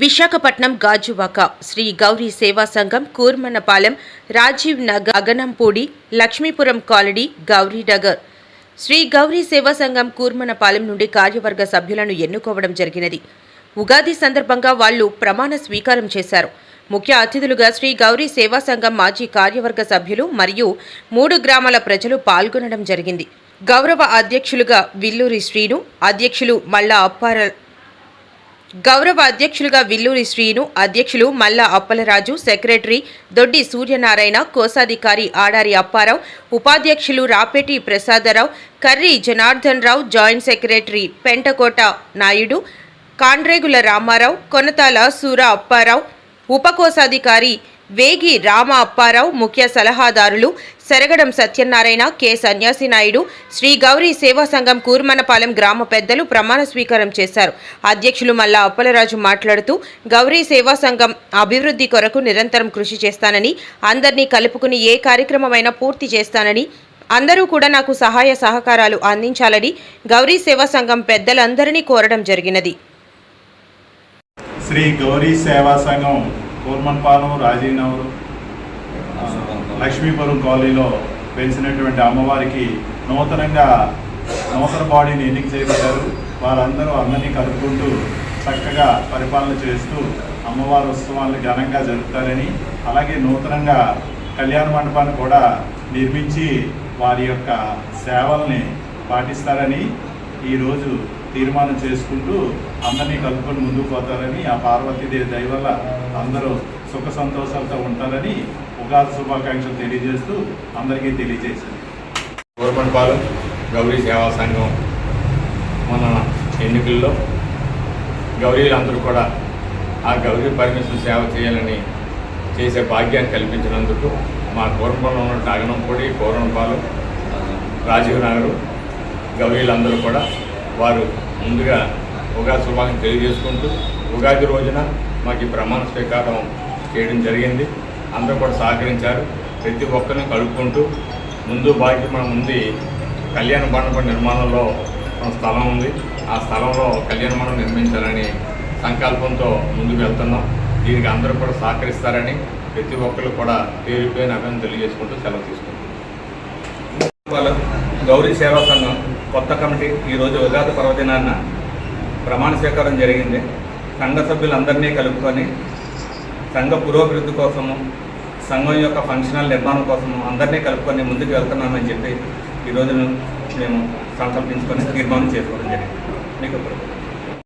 Visakhapatnam Gajuwaka Shri Gauri Seva Sangham Kurmanapalem Rajiv Nagar Aganampudi Lakshmipuram colony Gaurinagar. Shri Gauri Seva Sangham Kurmanapalem నుండి కార్యవర్గ సభ్యులను ఎన్నుకోవడం జరిగినది. ఉగాది సందర్భంగా వాళ్ళు ప్రమాణ స్వీకారం చేశారు. ముఖ్య అతిథులుగా శ్రీ గౌరీ సేవా సంఘం మాజీ కార్యవర్గ సభ్యులు మరియు మూడు గ్రామాల ప్రజలు పాల్గొనడం జరిగింది. గౌరవ అధ్యక్షులుగా విల్లూరి శ్రీను అధ్యక్షులు మల్లా అప్పార గౌరవ అధ్యక్షులుగా విల్లూరి శ్రీను అధ్యక్షులు మల్లా అప్పలరాజు సెక్రటరీ దొడ్డి సూర్యనారాయణ కోశాధికారి ఆడారి అప్పారావు ఉపాధ్యక్షులు రాపేటి ప్రసాదరావు కర్రి జనార్దన్ రావు జాయింట్ సెక్రటరీ పెంటకోట నాయుడు కాండ్రేగుల రామారావు కొనతాల సూర అప్పారావు ఉపకోశాధికారి వేగి రామ అప్పారావు ముఖ్య సలహాదారులు సెరగడం సత్యనారాయణ కె. సన్యాసి నాయుడు శ్రీ గౌరీ సేవా సంఘం కూర్మనపాలెం గ్రామ పెద్దలు ప్రమాణ స్వీకారం చేశారు. అధ్యక్షులు మల్లా అప్పలరాజు మాట్లాడుతూ గౌరీ సేవా సంఘం అభివృద్ధి కొరకు నిరంతరం కృషి చేస్తానని అందరినీ కలుపుకుని ఏ కార్యక్రమమైనా పూర్తి చేస్తానని అందరూ కూడా నాకు సహాయ సహకారాలు అందించాలని గౌరీ సేవా సంఘం పెద్దలందరినీ కోరడం జరిగినది. శ్రీ గౌరీ సేవా సంఘం కూర్మన్పాలెం రాజీనగర్ లక్ష్మీపురం కాలనీలో పెంచినటువంటి అమ్మవారికి నూతనంగా నూతన బాడీని ఎన్నిక చేయబడ్డారు. వారందరూ అందరినీ కలుపుకుంటూ చక్కగా పరిపాలన చేస్తూ అమ్మవారి ఉత్సవాలను ఘనంగా జరుపుతారని అలాగే నూతనంగా కళ్యాణ మండపాన్ని కూడా నిర్మించి వారి యొక్క సేవల్ని పాటిస్తారని ఈరోజు తీర్మానం చేసుకుంటూ అందరినీ కలుపుకొని ముందుకు పోతారని ఆ పార్వతీదేవి దయ వల్ల అందరూ సుఖ సంతోషాలతో ఉంటారని ఉగాది శుభాకాంక్షలు తెలియజేస్తూ అందరికీ తెలియజేసింది గవర్నమెంట్ గౌరీ సేవా సంఘం మన ఎన్నికల్లో గౌరీలందరూ కూడా ఆ గౌరీ పరమేశ్వర సేవ చేయాలని చేసే భాగ్యాన్ని కల్పించినందుకు మా పూర్వంలో ఉన్న అగనంపూడి కోరంపాలు రాజీవ్ నగరు గౌరీలందరూ కూడా వారు ముందుగా ఉగాది శుభాకాంక్షలు తెలియజేసుకుంటూ ఉగాది రోజున మాకు ఈ ప్రమాణ స్వీకారం చేయడం జరిగింది. అందరూ కూడా సహకరించారు. ప్రతి ఒక్కరిని కలుపుకుంటూ ముందు బాకీ మనం ఉంది కళ్యాణ మండపం నిర్మాణంలో మన స్థలం ఉంది. ఆ స్థలంలో కళ్యాణ మండపం నిర్మించాలని సంకల్పంతో ముందుకు వెళ్తున్నాం. దీనికి అందరూ కూడా సహకరిస్తారని ప్రతి ఒక్కరు కూడా పేరు అభివృద్ధి తెలియజేసుకుంటూ సెలవు తీసుకుంటాం గౌరీ సేవా సంఘం కొత్త కమిటీ ఈరోజు ఉగాది పర్వదినాన్న ప్రమాణ స్వీకారం జరిగింది. సంఘ సభ్యులందరినీ కలుపుకొని రంగ పురోభివృద్ధి కోసము సంఘం యొక్క ఫంక్షనల్ నిర్మాణం కోసము అందరినీ కలుపుకొని ముందుకు వెళ్తున్నామని చెప్పి ఈరోజు మేము సంకల్పించుకొని తీర్మానం చేసుకోవడం జరిగింది. మీకు